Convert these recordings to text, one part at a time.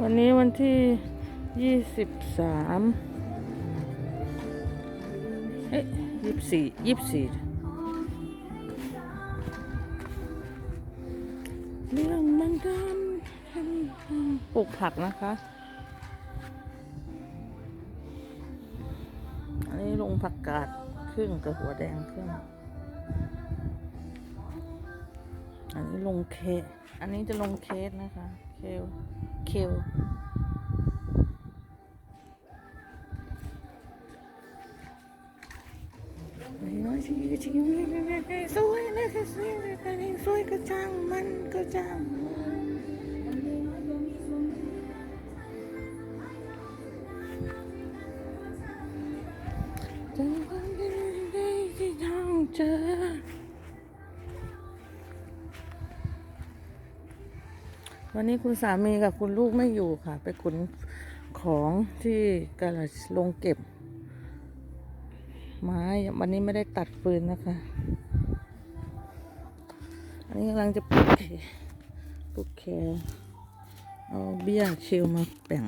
วันนี้วันที่ยี่สิบสามเอ๊ะยี่สิบสี่ยี่สิบสี่เรื่องมันกันปลูกผักนะคะ อันนี้ลงผักกาดครึ่งกับหัวแดงครึ่งอันนี้ลงเคสอันนี้จะลงเคสนะคะ คลเคลน้อยชีวิตชีวิตสวยนะคะสวยนะคะสวยก็ช่างมันก็ช่างจะ วันนี้คุณสามีกับคุณลูกไม่อยู่ค่ะ ไปขนของที่กาลาลงเก็บ ไม้ วันนี้ไม่ได้ตัดฟืนนะคะ อันนี้กำลังจะปลูกเคปลูกแคเอาเบี้ยเชลมาแบ่ง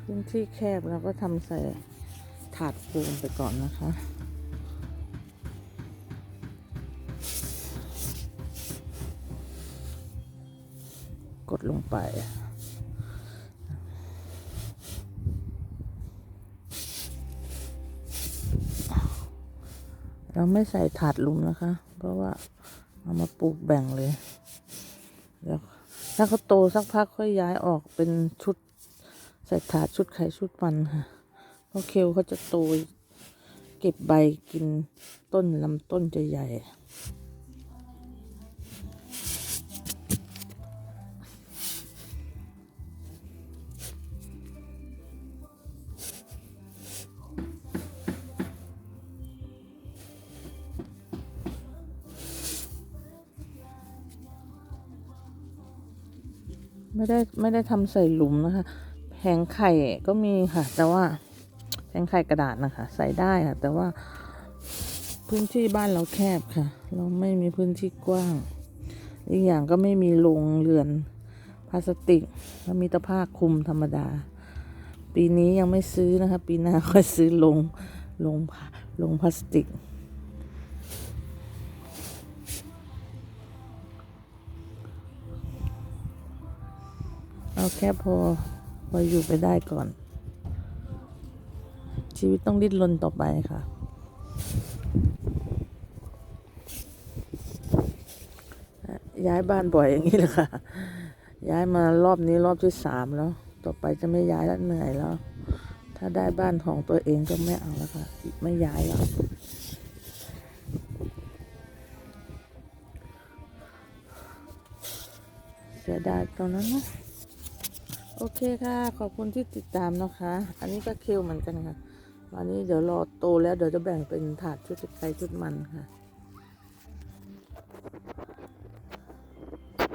พื้นที่แคบเราก็ทำใส่ถาดปูนไปก่อนนะคะ กดลงไป เราไม่ใส่ถาดลุมนะคะ เพราะว่าเอามาปลูกแบ่งเลยเดี๋ยวถ้าเขาโตสักพักค่อยย้ายออกเป็นชุดใส่ถาดชุดไข่ชุดมันค่ะ เพราะเคลเขาจะโตเก็บใบกินต้นลำต้นจะใหญ่ ไม่ได้ไม่ได้ทำใส่หลุมนะคะ แผงไข่ก็มีค่ะ แต่ว่าแผงไข่กระดาษนะคะ ใส่ได้ค่ะ แต่ว่าพื้นที่บ้านเราแคบค่ะ เราไม่มีพื้นที่กว้าง อีกอย่างก็ไม่มีโรงเรือนพลาสติกแล้วมีตะผ้าคลุมธรรมดา ปีนี้ยังไม่ซื้อนะคะ ปีหน้าค่อยซื้อลงลงลงพลาสติก เอาแค่พอพออยู่ไปได้ก่อน ชีวิตต้องดิ้นรนต่อไปค่ะ ย้ายบ้านบ่อยอย่างนี้แหละค่ะ ย้ายมารอบนี้รอบที่สามแล้ว ต่อไปจะไม่ย้ายแล้วเหนื่อยแล้ว ถ้าได้บ้านของตัวเองก็ไม่เอาแล้วค่ะ ไม่ย้ายแล้วเสียดายตอนนั้นนะ โอเคค่ะ ขอบคุณที่ติดตามนะคะ อันนี้ก็คิวเหมือนกันค่ะวันนี้เดี๋ยวรอโตแล้วเดี๋ยวจะแบ่งเป็นถาดชุดไก่ชุดมันค่ะ